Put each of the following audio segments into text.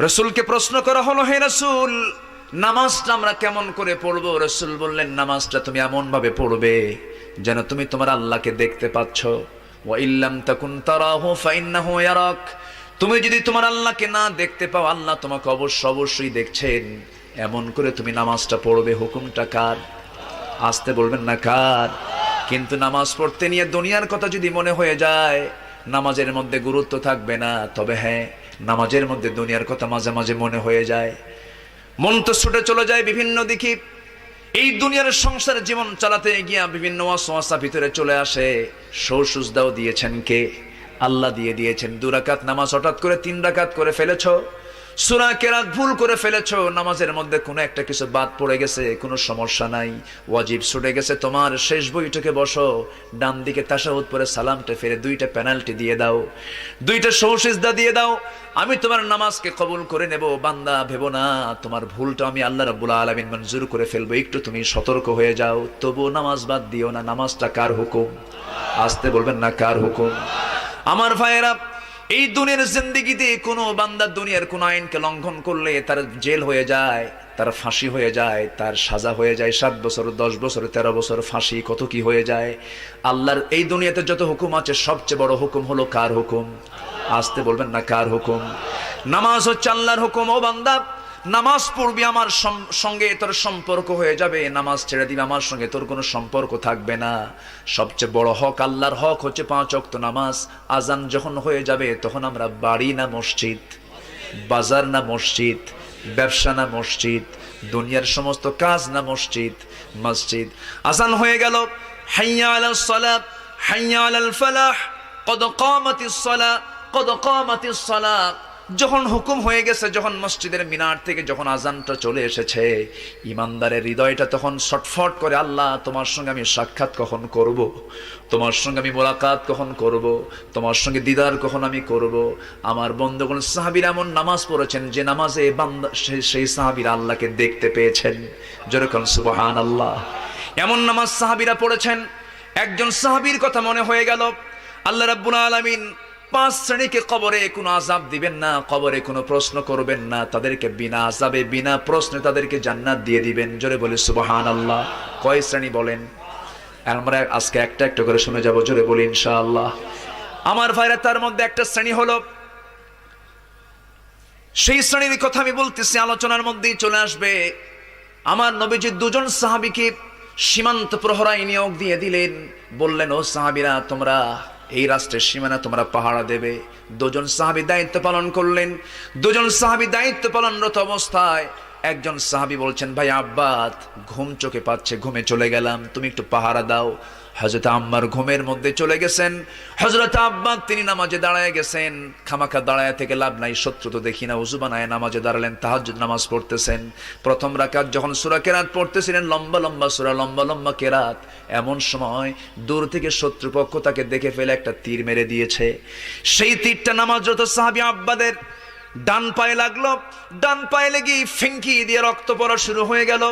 রসুলকে প্রশ্ন করা হলো, হে রসুল, নামাজটা আমরা কেমন করে পড়ব? রসুল বললেন, নামাজটা তুমি এমন ভাবে পড়বে যেন তুমি তোমার আল্লাহকে দেখতে পাচ্ছ। ওয়া ইল্লাম তাকুন তারাহু ফাইন্নাহু ইয়ারাক। তুমি যদি তোমার আল্লাহকে না দেখতে পাও, আল্লাহ তোমাকে অবশ্য অবশ্যই দেখছেন। এমন করে তুমি নামাজটা পড়বে, হুকুমটা কার? আসতে বলবেন না কার? কিন্তু নামাজ পড়তে নিয়ে দুনিয়ার কথা যদি মনে হয়ে যায়, নামাজের মধ্যে গুরুত্ব থাকবে না। তবে হ্যাঁ নামাজের মধ্যে দুনিয়ার কথা মাঝে মাঝে মনে হয়ে যায়। মন তো ছুটে চলে যায় বিভিন্ন দিকে। এই দুনিয়ার সংসারের জীবন চালাতে গিয়া বিভিন্ন ওয়াসওয়াসা ভিতরে চলে আসে। সৌসুজদাও দিয়েছেন কে? আল্লাহ দিয়ে দিয়েছেন। দু রাকাত নামাজ হঠাৎ করে তিন রাকাত করে ফেলেছো? সুরা কেরাত ভুল করে ফেলেছ, নামাজের মধ্যে কোনো একটা কিছু বাদ পড়ে গেছে, কোনো সমস্যা নাই, ওয়াজিব ছুটে গেছে, তোমার শেষ বইটাকে বসো, ডান দিকে তাসাহুদ পরে সালামটা ফেরে দুইটা পেনাল্টি দিয়ে দাও, দুইটা সৌসিজদা দিয়ে দাও, আমি তোমার নামাজকে কবুল করে নেব, বান্দা ভেবো না, তোমার ভুলটা আমি আল্লাহ রাব্বুল আলামিন মঞ্জুর করে ফেলব, একটু তুমি সতর্ক হয়ে যাও তবু নামাজ বাদ দিও না, নামাজটা কার হুকুম? আসতে বলবেন না, কার হুকুম? আমার ভাইয়েরা এই দুনিয়ার জিন্দিগিতে কোনো বান্দা দুনিয়ার কোন আইনকে লঙ্ঘন করলে তার জেল হয়ে যায়, তার ফাঁসি হয়ে যায়, তার সাজা হয়ে যায়, সাত বছর, দশ বছর, তেরো বছর ফাঁসি কত কি হয়ে যায়। আল্লাহর এই দুনিয়াতে যত হুকুম আছে, সবচেয়ে বড় হুকুম হলো কার হুকুম? আসতে বলবেন না, কার হুকুম? নামাজ হচ্ছে আল্লাহর হুকুম, ও বান্দা। নামাজ পড়বি আমার সঙ্গে তোর সম্পর্ক হয়ে যাবে। নামাজ ছেড়ে দিবি আমার সঙ্গে, তোর কোনো সম্পর্ক থাকবে না। সবচেয়ে বড় হক, আল্লাহর হক হচ্ছে পাঁচ অক্ত নামাজ। আজান যখন হয়ে যাবে, তখন আমরা বাড়ি না মসজিদ, বাজার না মসজিদ, ব্যবসা না মসজিদ, দুনিয়ার সমস্ত কাজ না মসজিদ মসজিদ। আজান হয়ে গেল, হাইয়া আলাল সালাত, হাইয়া আলাল ফালাহ, কদ কামাতিস সালাহ কদ কামাতিস সালাহ যখন হুকুম হয়ে গেছে, যখন মসজিদের মিনার থেকে যখন আজানটা চলে এসেছে, ইমানদারের হৃদয়টা তখন ছটফট করে, আল্লাহ, তোমার সঙ্গে আমি সাক্ষাৎ কখন করব। তোমার সঙ্গে আমি মোলাকাত কখন করব। তোমার সঙ্গে দিদার কখন আমি করব। আমার বন্ধুগণ, সাহাবির এমন নামাজ পড়েছেন, যে নামাজে বান্দা সেই সাহাবির আল্লাহকে দেখতে পেয়েছেন যেরকম সুবহান আল্লাহ এমন নামাজ সাহাবিরা পড়েছেন একজন সাহাবির কথা মনে হয়ে গেল, আল্লাহ রাব্বুল আলামিন পাঁচ শ্রেণীকে কবরে কোনো আজাব দিবেন না, কবরে কোনো প্রশ্ন করবেন না, তাদেরকে বিনা আজাবে বিনা প্রশ্নে তাদেরকে জান্নাত দিয়ে দিবেন। জোরে বলি সুবহান আল্লাহ কয় শ্রেণি বলেন? আমরা আজকে একটা একটা করে শুনে যাব, জোরে বলি ইনশাআল্লাহ। আমার ভাইরা, তার মধ্যে একটা শ্রেণি হলো। সেই শ্রেণির কথা আমি বলতেছি, আলোচনার মধ্যেই চলে আসবে। আমার নবীজি দুজন সাহাবীকে সীমান্ত প্রহরায় নিয়োগ দিয়ে দিলেন। বললেন, ও সাহাবীরা, তোমরা এই রাষ্ট্রের সীমানা তোমরা পাহারা দেবে। দুজন সাহাবি দায়িত্ব পালন করলেন। দুজন সাহাবি দায়িত্ব পালনরত অবস্থায় একজন সাহাবি বলছেন, ভাই আব্বাত ঘুম চোখে পাচ্ছে, ঘুমে চলে গেলাম। তুমি একটু পাহারা দাও। হজরত আম্মার ঘুমের মধ্যে চলে গেছেন। হজরত আব্বা তিনি নামাজে দাঁড়ায় গেছেন। খামাখা দাঁড়ায় থেকে লাভ নাই, শত্রু তো দেখি না। উজু বানায় নামাজে দাঁড়ালেন, তাহাজ্জুদ নামাজ পড়তেছেন। প্রথম রাকাত যখন সূরা কেরাত পড়তেছিলেন, লম্বা লম্বা সুরা, লম্বা লম্বা কেরাত, এমন সময় দূর থেকে শত্রুপক্ষ তাকে দেখে ফেলে একটা তীর মেরে দিয়েছে। সেই তীরটা নামাজরত সাহাবী আব্বাদের ডান পায়ে লাগল, ডান পায়ে লেগে ফিঙ্কি দিয়ে রক্ত পড়া শুরু হয়ে গেল।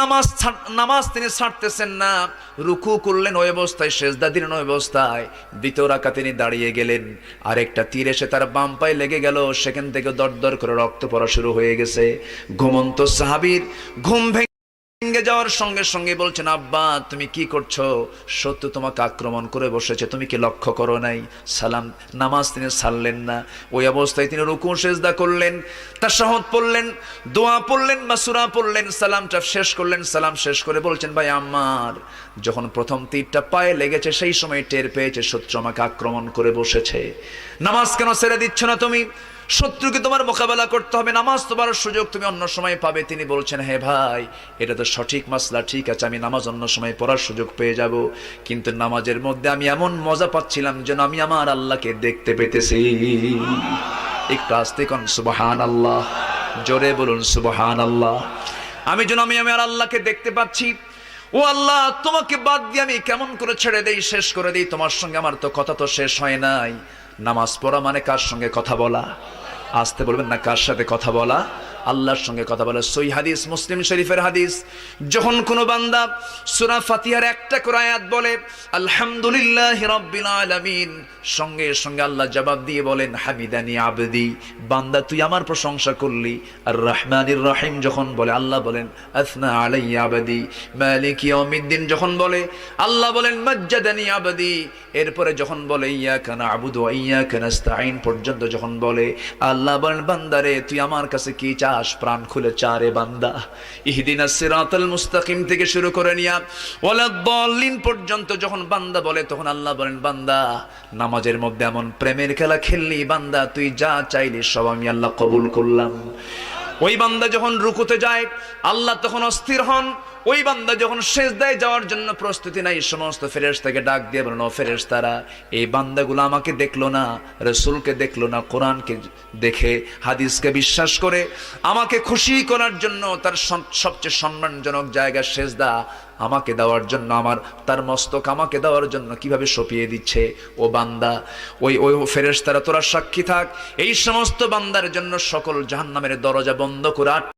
নামাজ নামাজ তিনি ছাড়তেছেন না, রুকু করলেন ওই অবস্থায় শেষদা দিলেন ওই অবস্থায়। দ্বিতীয় রাখা তিনি দাঁড়িয়ে গেলেন, আরেকটা তীর এসে তার বাম পায়ে লেগে গেল, সেখান থেকে দরদর করে রক্ত পড়া শুরু হয়ে গেছে। ঘুমন্ত সাহাবির, ঘুম ভেঙে ভেঙে যাওয়ার সঙ্গে সঙ্গে বলছেন, আব্বা, তুমি কি করছ? সত্য তোমাকে আক্রমণ করে বসেছে। তুমি কি লক্ষ্য করো নাই? সালাম, নামাজ তিনি সারলেন না। ওই অবস্থায় তিনি রুকু, সেজদা করলেন তার সাহত পড়লেন, দোয়া পড়লেন বা সুরা পড়লেন, সালামটা শেষ করলেন, সালাম শেষ করে বলছেন, ভাই, আমার যখন প্রথম তীরটা পায়ে লেগেছে, সেই সময় টের পেয়েছে শত্রু আমাকে আক্রমণ করে বসেছে। নামাজ কেন ছেড়ে দিচ্ছ না তুমি? শত্রুকে তোমার মোকাবেলা করতে হবে, নামাজ তোমার সুযোগ তুমি অন্য সময় পাবে। তিনি বলছেন, হে ভাই, এটা তো সঠিক মাসলা, ঠিক আছে, আমি নামাজ অন্য সময় পড়ার সুযোগ পেয়ে যাব। কিন্তু নামাজের মধ্যে আমি এমন মজা পাচ্ছিলাম যেন আমি আমার আল্লাহকে দেখতে পেতেছি। একটু আসতে কন সুবহান আল্লাহ জোরে বলুন সুবহান আল্লাহ আমি যেন আমি আমার আল্লাহকে দেখতে পাচ্ছি। ও আল্লাহ, তোমাকে বাদ দিয়ে আমি কেমন করে ছেড়ে দেই, শেষ করে দেই? তোমার সঙ্গে আমার তো কথা তো শেষ হয় নাই। নামাজ পড়া মানে কার সঙ্গে কথা বলা? আসতে বলবেন না কার সাথে কথা বলা? আল্লাহর সঙ্গে কথা বলে। সই হাদিস, মুসলিম শরীফের হাদিস। যখন কোনো বান্দা সুরা ফাতিহার একটা করে আয়াত বলে, আলহামদুলিল্লাহ আলামিন সঙ্গে সঙ্গে আল্লাহ জবাব দিয়ে বলেন, হামিদানি আবদি বান্দা, তুই আমার প্রশংসা করলি। আর রহমানির রহিম যখন বলে, আল্লাহ বলেন, আসনা আলাইয়া আবাদি মালিক ইয়াউমিদ্দিন যখন বলে, আল্লাহ বলেন, মজ্জাদানি আবাদি এরপরে যখন বলে, ইয়াকা নাবুদু ওয়া ইয়াকা নাস্তাইন পর্যন্ত যখন বলে, আল্লাহ বলেন বান্দারে তুই আমার কাছে কি চাস? প্রাণ খুলে চারে বান্দা। ইহদিনা সিরাতাল মুস্তাকিম থেকে শুরু করে নিয়া পর্যন্ত যখন বান্দা বলে, তখন আল্লাহ বলেন, বান্দা, নামাজের মধ্যে এমন প্রেমের খেলা খেললি, বান্দা, তুই যা চাইলি সব আমি আল্লাহ কবুল করলাম। ওই বান্দা যখন রুকুতে যায়, আল্লাহ তখন অস্থির হন ওই বান্দা যখন শেষদায় যাওয়ার জন্য প্রস্তুতি নাই সমস্ত ফেরেশতাকে ডাক দিয়ে বলেন ও ফেরেশতারা, এই বান্দাগুলো আমাকে দেখল না, রসুলকে দেখল না, কোরআনকে দেখে, হাদিসকে বিশ্বাস করে, আমাকে খুশি করার জন্য তার সবচেয়ে সম্মানজনক জায়গা শেষদা আমাকে দেওয়ার জন্য, আমার, তার মস্তক আমাকে দেওয়ার জন্য কীভাবে সপিয়ে দিচ্ছে, ও বান্দা, ওই ওই ফেরেশতারা তোরা সাক্ষী থাক। এই সমস্ত বান্দার জন্য সকল জাহান্নামের দরজা বন্ধ করে